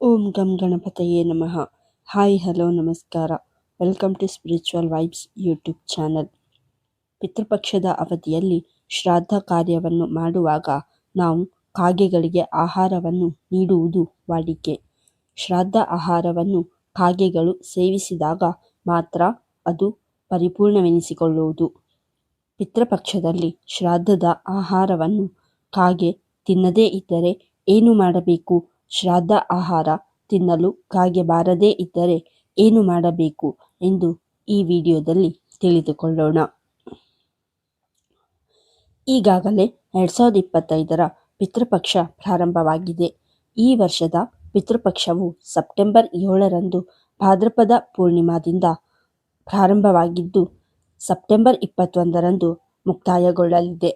ಓಂ ಗಂ ಗಣಪತಯೇ ನಮಃ. ಹಾಯ್, ಹಲೋ, ನಮಸ್ಕಾರ. Welcome to spiritual vibes YouTube channel. ಪಿತೃಪಕ್ಷದ ಅವಧಿಯಲ್ಲಿ ಶ್ರಾದ್ದ ಕಾರ್ಯವನ್ನು ಮಾಡುವಾಗ ನಾವು ಕಾಗೆಗಳಿಗೆ ಆಹಾರವನ್ನು ನೀಡುವುದು ವಾಡಿಕೆ. ಶ್ರಾದ್ದ ಆಹಾರವನ್ನು ಕಾಗೆಗಳು ಸೇವಿಸಿದಾಗ ಮಾತ್ರ ಅದು ಪರಿಪೂರ್ಣವೆನಿಸಿಕೊಳ್ಳುವುದು. ಪಿತೃಪಕ್ಷದಲ್ಲಿ ಶ್ರಾದ್ದದ ಆಹಾರವನ್ನು ಕಾಗೆ ತಿನ್ನದೇ ಇದ್ದರೆ ಏನು ಮಾಡಬೇಕು? ಶ್ರಾದ್ದ ಆಹಾರ ತಿನ್ನಲು ಕಾಗೆ ಬಾರದೇ ಇದ್ದರೆ ಏನು ಮಾಡಬೇಕು ಎಂದು ಈ ವಿಡಿಯೋದಲ್ಲಿ ತಿಳಿದುಕೊಳ್ಳೋಣ. ಈಗಾಗಲೇ ಎರಡ್ ಸಾವಿರದ ಇಪ್ಪತ್ತೈದರ ಪಿತೃಪಕ್ಷ ಪ್ರಾರಂಭವಾಗಿದೆ. ಈ ವರ್ಷದ ಪಿತೃಪಕ್ಷವು ಸೆಪ್ಟೆಂಬರ್ ಏಳರಂದು ಭಾದ್ರಪದ ಪೂರ್ಣಿಮಾದಿಂದ ಪ್ರಾರಂಭವಾಗಿದ್ದು, ಸೆಪ್ಟೆಂಬರ್ ಇಪ್ಪತ್ತೊಂದರಂದು ಮುಕ್ತಾಯಗೊಳ್ಳಲಿದೆ.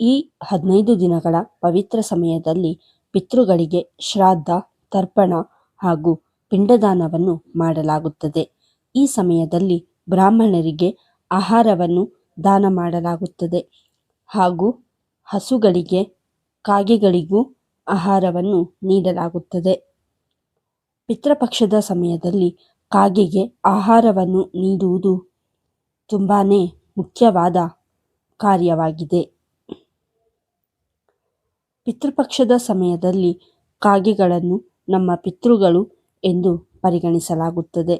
ಈ ಹದಿನೈದು ದಿನಗಳ ಪವಿತ್ರ ಸಮಯದಲ್ಲಿ ಪಿತೃಗಳಿಗೆ ಶ್ರಾದ್ದ, ತರ್ಪಣ ಹಾಗೂ ಪಿಂಡದಾನವನ್ನು ಮಾಡಲಾಗುತ್ತದೆ. ಈ ಸಮಯದಲ್ಲಿ ಬ್ರಾಹ್ಮಣರಿಗೆ ಆಹಾರವನ್ನು ದಾನ ಮಾಡಲಾಗುತ್ತದೆ ಹಾಗೂ ಹಸುಗಳಿಗೆ, ಕಾಗೆಗಳಿಗೂ ಆಹಾರವನ್ನು ನೀಡಲಾಗುತ್ತದೆ. ಪಿತೃಪಕ್ಷದ ಸಮಯದಲ್ಲಿ ಕಾಗೆಗೆ ಆಹಾರವನ್ನು ನೀಡುವುದು ತುಂಬಾ ಮುಖ್ಯವಾದ ಕಾರ್ಯವಾಗಿದೆ. ಪಿತೃಪಕ್ಷದ ಸಮಯದಲ್ಲಿ ಕಾಗೆಗಳನ್ನು ನಮ್ಮ ಪಿತೃಗಳು ಎಂದು ಪರಿಗಣಿಸಲಾಗುತ್ತದೆ.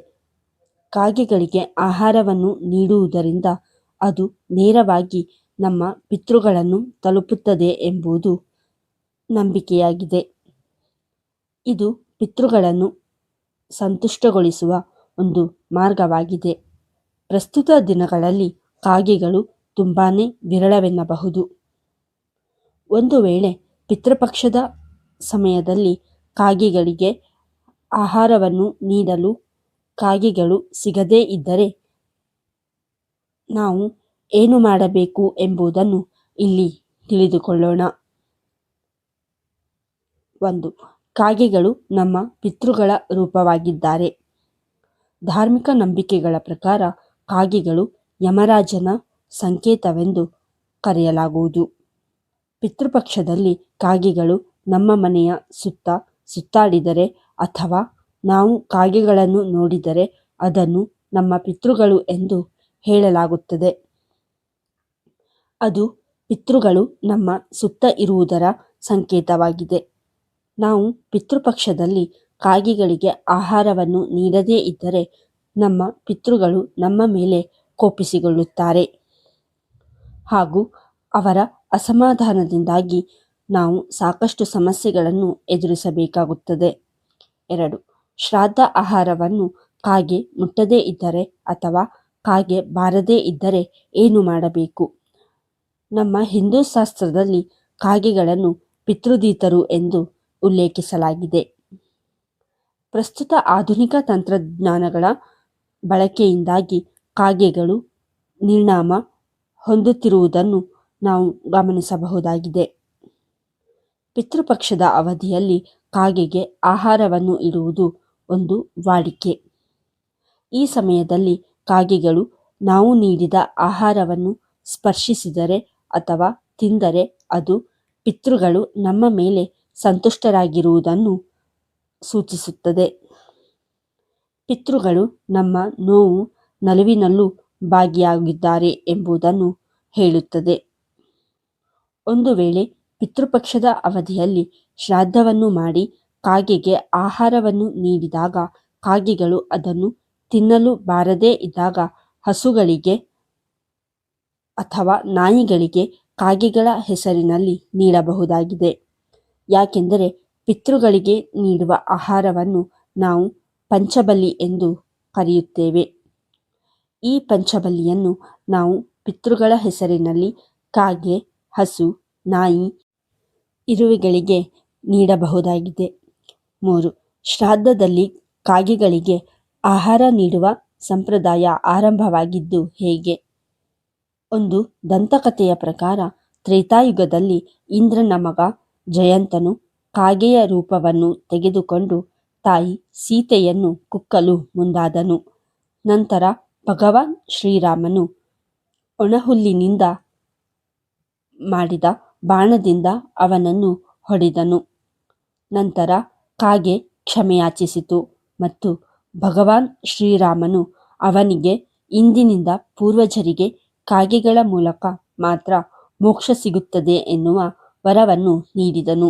ಕಾಗೆಗಳಿಗೆ ಆಹಾರವನ್ನು ನೀಡುವುದರಿಂದ ಅದು ನೇರವಾಗಿ ನಮ್ಮ ಪಿತೃಗಳನ್ನು ತಲುಪುತ್ತದೆ ಎಂಬುದು ನಂಬಿಕೆಯಾಗಿದೆ. ಇದು ಪಿತೃಗಳನ್ನು ಸಂತುಷ್ಟಗೊಳಿಸುವ ಒಂದು ಮಾರ್ಗವಾಗಿದೆ. ಪ್ರಸ್ತುತ ದಿನಗಳಲ್ಲಿ ಕಾಗೆಗಳು ತುಂಬಾ ವಿರಳವೆನ್ನಬಹುದು. ಒಂದು ವೇಳೆ ಪಿತೃಪಕ್ಷದ ಸಮಯದಲ್ಲಿ ಕಾಗೆಗಳಿಗೆ ಆಹಾರವನ್ನು ನೀಡಲು ಕಾಗೆಗಳು ಸಿಗದೇ ಇದ್ದರೆ ನಾವು ಏನು ಮಾಡಬೇಕು ಎಂಬುದನ್ನು ಇಲ್ಲಿ ತಿಳಿದುಕೊಳ್ಳೋಣ. ಒಂದು, ಕಾಗೆಗಳು ನಮ್ಮ ಪಿತೃಗಳ ರೂಪವಾಗಿದ್ದಾರೆ. ಧಾರ್ಮಿಕ ನಂಬಿಕೆಗಳ ಪ್ರಕಾರ ಕಾಗೆಗಳು ಯಮರಾಜನ ಸಂಕೇತವೆಂದು ಕರೆಯಲಾಗುವುದು. ಪಿತೃಪಕ್ಷದಲ್ಲಿ ಕಾಗೆಗಳು ನಮ್ಮ ಮನೆಯ ಸುತ್ತ ಸುತ್ತಾಡಿದರೆ ಅಥವಾ ನಾವು ಕಾಗೆಗಳನ್ನು ನೋಡಿದರೆ ಅದನ್ನು ನಮ್ಮ ಪಿತೃಗಳು ಎಂದು ಹೇಳಲಾಗುತ್ತದೆ. ಅದು ಪಿತೃಗಳು ನಮ್ಮ ಸುತ್ತ ಇರುವುದರ ಸಂಕೇತವಾಗಿದೆ. ನಾವು ಪಿತೃಪಕ್ಷದಲ್ಲಿ ಕಾಗೆಗಳಿಗೆ ಆಹಾರವನ್ನು ನೀಡದೇ ಇದ್ದರೆ ನಮ್ಮ ಪಿತೃಗಳು ನಮ್ಮ ಮೇಲೆ ಕೋಪಿಸಿಕೊಳ್ಳುತ್ತಾರೆ. ಹಾಗೂ ಅವರ ಅಸಮಾಧಾನದಿಂದಾಗಿ ನಾವು ಸಾಕಷ್ಟು ಸಮಸ್ಯೆಗಳನ್ನು ಎದುರಿಸಬೇಕಾಗುತ್ತದೆ. ಎರಡು, ಶ್ರಾದ್ದ ಆಹಾರವನ್ನು ಕಾಗೆ ಮುಟ್ಟದೇ ಇದ್ದರೆ ಅಥವಾ ಕಾಗೆ ಬಾರದೇ ಇದ್ದರೆ ಏನು ಮಾಡಬೇಕು? ನಮ್ಮ ಹಿಂದೂ ಶಾಸ್ತ್ರದಲ್ಲಿ ಕಾಗೆಗಳನ್ನು ಪಿತೃದೀತರು ಎಂದು ಉಲ್ಲೇಖಿಸಲಾಗಿದೆ. ಪ್ರಸ್ತುತ ಆಧುನಿಕ ತಂತ್ರಜ್ಞಾನಗಳ ಬಳಕೆಯಿಂದಾಗಿ ಕಾಗೆಗಳು ನಿರ್ಣಾಮ ಹೊಂದುತ್ತಿರುವುದನ್ನು ನಾವು ಗಮನಿಸಬಹುದಾಗಿದೆ. ಪಿತೃಪಕ್ಷದ ಅವಧಿಯಲ್ಲಿ ಕಾಗೆಗೆ ಆಹಾರವನ್ನು ಇಡುವುದು ಒಂದು ವಾಡಿಕೆ. ಈ ಸಮಯದಲ್ಲಿ ಕಾಗೆಗಳು ನಾವು ನೀಡಿದ ಆಹಾರವನ್ನು ಸ್ಪರ್ಶಿಸಿದರೆ ಅಥವಾ ತಿಂದರೆ ಅದು ಪಿತೃಗಳು ನಮ್ಮ ಮೇಲೆ ಸಂತುಷ್ಟರಾಗಿರುವುದನ್ನು ಸೂಚಿಸುತ್ತದೆ. ಪಿತೃಗಳು ನಮ್ಮ ನೋವು ನಲುವಿನಲ್ಲೂ ಭಾಗಿಯಾಗಿದ್ದಾರೆ ಎಂಬುದನ್ನು ಹೇಳುತ್ತದೆ. ಒಂದು ವೇಳೆ ಪಿತೃಪಕ್ಷದ ಅವಧಿಯಲ್ಲಿ ಶ್ರಾದ್ದವನ್ನು ಮಾಡಿ ಕಾಗೆಗೆ ಆಹಾರವನ್ನು ನೀಡಿದಾಗ ಕಾಗೆಗಳು ಅದನ್ನು ತಿನ್ನಲು ಬಾರದೇ ಇದ್ದಾಗ ಹಸುಗಳಿಗೆ ಅಥವಾ ನಾಯಿಗಳಿಗೆ ಕಾಗೆಗಳ ಹೆಸರಿನಲ್ಲಿ ನೀಡಬಹುದಾಗಿದೆ. ಯಾಕೆಂದರೆ ಪಿತೃಗಳಿಗೆ ನೀಡುವ ಆಹಾರವನ್ನು ನಾವು ಪಂಚಬಲಿ ಎಂದು ಕರೆಯುತ್ತೇವೆ. ಈ ಪಂಚಬಲಿಯನ್ನು ನಾವು ಪಿತೃಗಳ ಹೆಸರಿನಲ್ಲಿ ಕಾಗೆ ಹಸು, ನಾಯಿ ಇರುವೆಗಳಿಗೆ ನೀಡಬಹುದಾಗಿದೆ. ಮೂರು, ಶ್ರಾದ್ದದಲ್ಲಿ ಕಾಗೆಗಳಿಗೆ ಆಹಾರ ನೀಡುವ ಸಂಪ್ರದಾಯ ಆರಂಭವಾಗಿದ್ದು ಹೇಗೆ? ಒಂದು, ದಂತಕಥೆಯ ಪ್ರಕಾರ ತ್ರೇತಾಯುಗದಲ್ಲಿ ಇಂದ್ರನ ಮಗ ಜಯಂತನು ಕಾಗೆಯ ರೂಪವನ್ನು ತೆಗೆದುಕೊಂಡು ತಾಯಿ ಸೀತೆಯನ್ನು ಕುಕ್ಕಲು ಮುಂದಾದನು. ನಂತರ ಭಗವಾನ್ ಶ್ರೀರಾಮನು ಒಣಹುಲ್ಲಿನಿಂದ ಮಾಡಿದ ಬಾಣದಿಂದ ಅವನನ್ನು ಹೊಡೆದನು. ನಂತರ ಕಾಗೆ ಕ್ಷಮೆಯಾಚಿಸಿತು ಮತ್ತು ಭಗವಾನ್ ಶ್ರೀರಾಮನು ಅವನಿಗೆ ಇಂದಿನಿಂದ ಪೂರ್ವಜರಿಗೆ ಕಾಗೆಗಳ ಮೂಲಕ ಮಾತ್ರ ಮೋಕ್ಷ ಸಿಗುತ್ತದೆ ಎನ್ನುವ ವರವನ್ನು ನೀಡಿದನು.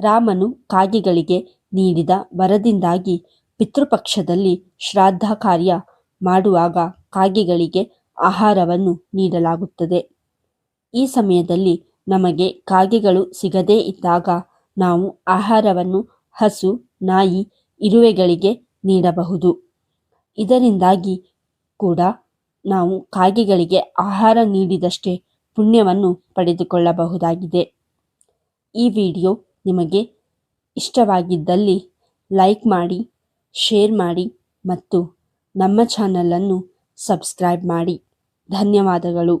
ರಾಮನು ಕಾಗೆಗಳಿಗೆ ನೀಡಿದ ವರದಿಂದಾಗಿ ಪಿತೃಪಕ್ಷದಲ್ಲಿ ಶ್ರಾದ್ದ ಕಾರ್ಯ ಮಾಡುವಾಗ ಕಾಗೆಗಳಿಗೆ ಆಹಾರವನ್ನು ನೀಡಲಾಗುತ್ತದೆ. ಈ ಸಮಯದಲ್ಲಿ ನಮಗೆ ಕಾಗೆಗಳು ಸಿಗದೇ ಇದ್ದಾಗ ನಾವು ಆಹಾರವನ್ನು ಹಸು, ನಾಯಿ, ಇರುವೆಗಳಿಗೆ ನೀಡಬಹುದು. ಇದರಿಂದಾಗಿ ಕೂಡ ನಾವು ಕಾಗೆಗಳಿಗೆ ಆಹಾರ ನೀಡಿದಷ್ಟೇ ಪುಣ್ಯವನ್ನು ಪಡೆದುಕೊಳ್ಳಬಹುದಾಗಿದೆ. ಈ ವಿಡಿಯೋ ನಿಮಗೆ ಇಷ್ಟವಾಗಿದ್ದಲ್ಲಿ ಲೈಕ್ ಮಾಡಿ, ಶೇರ್ ಮಾಡಿ ಮತ್ತು ನಮ್ಮ ಚಾನಲನ್ನು ಸಬ್ಸ್ಕ್ರೈಬ್ ಮಾಡಿ. ಧನ್ಯವಾದಗಳು.